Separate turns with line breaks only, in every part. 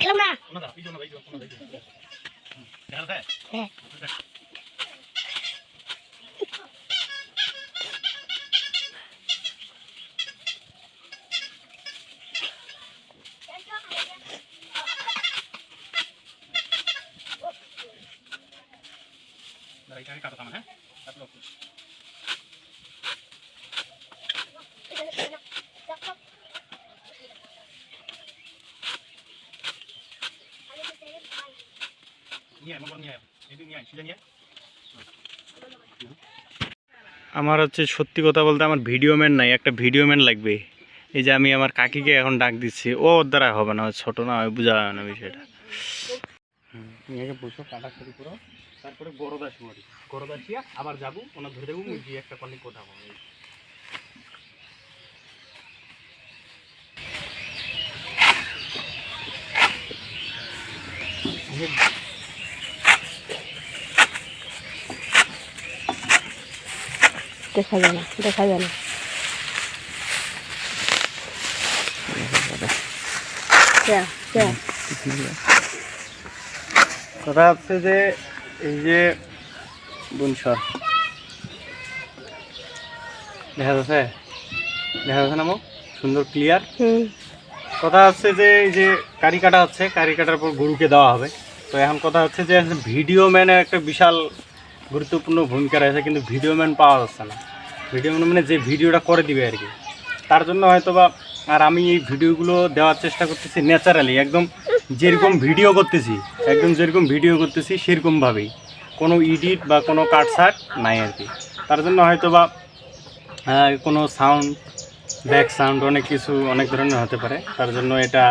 খেলাম না
শোনা যাও, এই জন্য, এই জন্য, শোনা যাও, এই জন্য। হুম, দেখা যাচ্ছে?
হ্যাঁ
দাঁড়া, এখানে কাটো তার, হ্যাঁ? তারপরে ওকে। নিয়ে আয়, মোবাইল নিয়ে আয়। সিধা নিয়ে আয়।
আমার হচ্ছে সত্যি কথা বলতে আমার ভিডিও ম্যান নাই, একটা ভিডিও ম্যান লাগবে এই যে আমি আমার কাকিকে এখন ডাক দিচ্ছি ও দ্বারা হবে না, ছোট না বোঝা হবে না বিষয়টা
আগে বসো কাটা শুরু করো। তারপরে গরদা শুরু করি গরদা শিয়া আবার যাব ওনার ধরে দেবো মুই একটা কলিক কথা বলব
দেখা যায় না দেখা যায় না।
কথা হচ্ছে যে এই যে বুনসর। দেখা যাচ্ছে? দেখা যাচ্ছে না মো? সুন্দর ক্লিয়ার কথা হচ্ছে যে এই যে কারি কাটা হচ্ছে কারি কাটার পর গরুকে দেওয়া হবে। তো এখন কথা হচ্ছে যে ভিডিও ম্যানের একটা বিশাল গুরুত্বপূর্ণ ভূমিকা রয়েছে কিন্তু ভিডিও ম্যান পাওয়া যাচ্ছে না। ভিডিও ম্যান মানে যে ভিডিওটা করে দিবে আর কি। তার জন্য হয়তো বা আর আমি এই ভিডিওগুলো দেওয়ার চেষ্টা করতেছি ন্যাচারালি একদম যেরকম ভিডিও করতেছি, একদম যেরকম ভিডিও করতেছি, সেরকমভাবেই। কোনো ইডিট বা কোনো কাটসাট নাই আর কি। তার জন্য হয়তো বা কোনো সাউন্ড ব্যাক সাউন্ড অনেক কিছু, অনেক ধরনের হতে পারে। তার জন্য এটা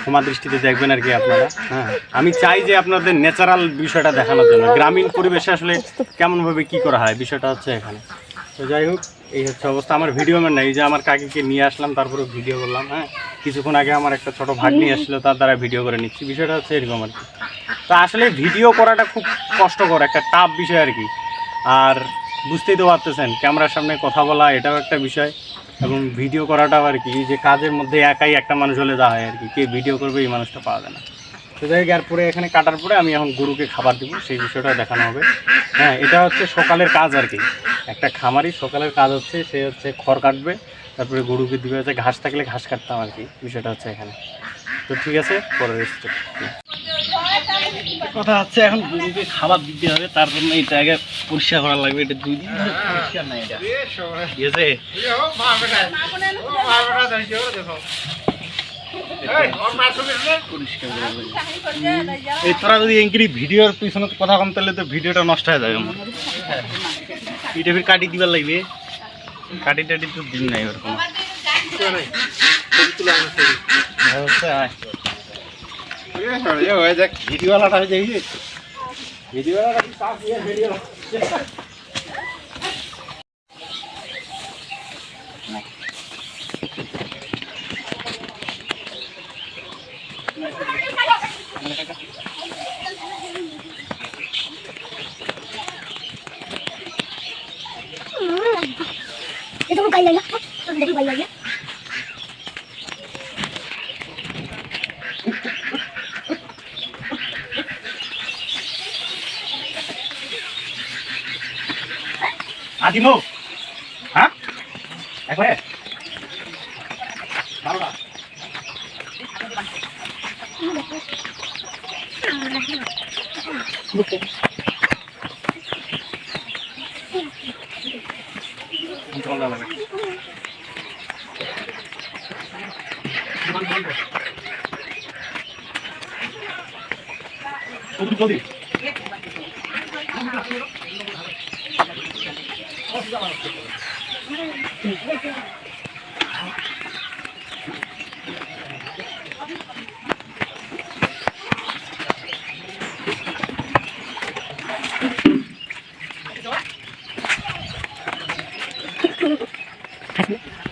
ক্ষমা দৃষ্টিতে দেখবেন আর কি আপনারা। হ্যাঁ আমি চাই যে আপনাদের ন্যাচারাল বিষয়টা দেখানোর জন্য। গ্রামীণ পরিবেশে আসলে কেমনভাবে কি করা হয়, বিষয়টা হচ্ছে এখানে। তো যাই হোক এই হচ্ছে অবস্থা। আমার ভিডিও ম্যান নাই যে আমার কাকিকে নিয়ে আসলাম তারপরে ভিডিও করলাম হ্যাঁ? কিছুক্ষণ আগে আমার একটা ছোট ভাগ নিয়ে আসছিল তার দ্বারা ভিডিও করে নিচ্ছি। বিষয়টা হচ্ছে এরকম আর কি। তো আসলে ভিডিও করাটা খুব কষ্টকর একটা টাফ বিষয় আর কি। আর বুঝতেই তো পারতেছেন ক্যামেরার সামনে কথা বলা এটাও একটা বিষয়। এবং ভিডিও করাটাও আর কি যে কাজের মধ্যে একাই একটা মানুষ হলে যা হয় আর কি। কে ভিডিও করবে এই মানুষটা পাওয়া যায় না। তো যাই হোক, পরে এখানে কাটার পরে আমি এখন গরুকে খাবার দিব সেই বিষয়টা দেখানো হবে। হ্যাঁ এটা হচ্ছে সকালের কাজ আর কি। একটা খামারি, সকালের কাজ হচ্ছে, সে হচ্ছে খড় কাটবে, তারপরে গরুকে দিবে হচ্ছে ঘাস থাকলে ঘাস কাটতাম আর কি, বিষয়টা হচ্ছে এখানে। তো ঠিক আছে, পরে রেস্ট কথা হচ্ছে এখন গরুকে খাবার দিতে হবে, তার জন্য এটা আগে পরিষ্কার করা লাগবে, এটা দুই দিন। এই তোরা যদি এঙ্কিরি ভিডিওর পিছনে কথা কম, তাহলে তো ভিডিওটা নষ্ট হয়ে যাবে। আমার এটা ফির কাটি দিবার লাগবে। কাটি টাটি তো দিন নাই ওরকম। হচ্ছে, আয়।
ಕೈ ಅಯ್ಯ ಸುಂದರಿ ಕೈ ಅಯ್ಯ
আদিমো হ্যাঁ একবারে বারোটা Thank you. 어디 어디?
가슴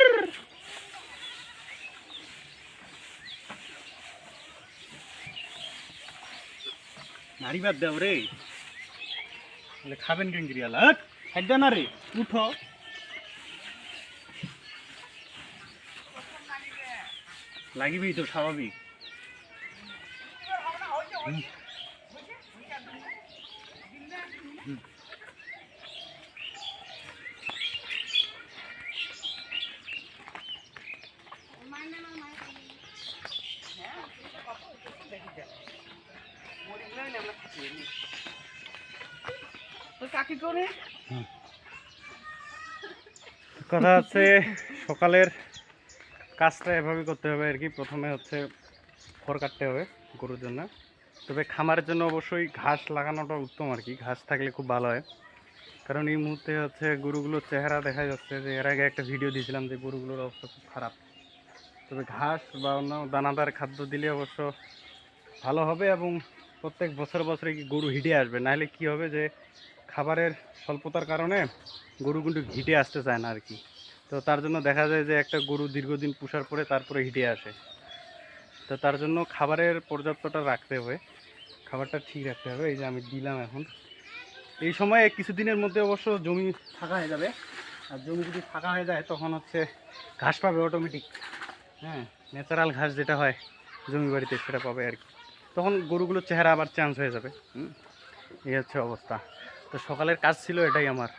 নারী বাদ দাও রে। খাবেন কেন গিরিয়ালা খাদ্য না রে উঠো। লাগিবেই তো স্বাভাবিক। কথা হচ্ছে সকালের কাজটা এভাবে করতে হবে আর কি। প্রথমে হচ্ছে খড় কাটতে হবে গরুর জন্য। তবে খামারের জন্য অবশ্যই ঘাস লাগানোটা উত্তম আর কি। ঘাস থাকলে খুব ভালো হয়। কারণ এই মুহূর্তে হচ্ছে গরুগুলোর চেহারা দেখা যাচ্ছে যে এর আগে একটা ভিডিও দিয়েছিলাম যে গরুগুলোর অবস্থা খুব খারাপ। তবে ঘাস বা অন্য দানাদার খাদ্য দিলে অবশ্য ভালো হবে এবং প্রত্যেক বছর বছরে কি গরু হিটে আসবে? নাহলে কি হবে যে খাবারের স্বল্পতার কারণে গরু কিন্তু হিটে আসতে চায় না আর কি তো তার জন্য দেখা যায় যে একটা গরু দীর্ঘদিন পুষার পরে তারপরে হিটে আসে। তো তার জন্য খাবারের পর্যাপ্তটা রাখতে হবে। খাবারটা ঠিক রাখতে হবে। এই যে আমি দিলাম এখন। এই সময়ে কিছুদিনের মধ্যে অবশ্য জমি ফাঁকা হয়ে যাবে। আর জমি যদি ফাঁকা হয়ে যায়, তখন হচ্ছে ঘাস পাবে অটোমেটিক হ্যাঁ ন্যাচারাল ঘাস যেটা হয় জমি বাড়িতে, সেটা পাবে আর কি তখন গরুগুলোর চেহারা আবার চেঞ্জ হয়ে যাবে। এই হচ্ছে অবস্থা। তো সকালের কাজ ছিল এটাই আমার।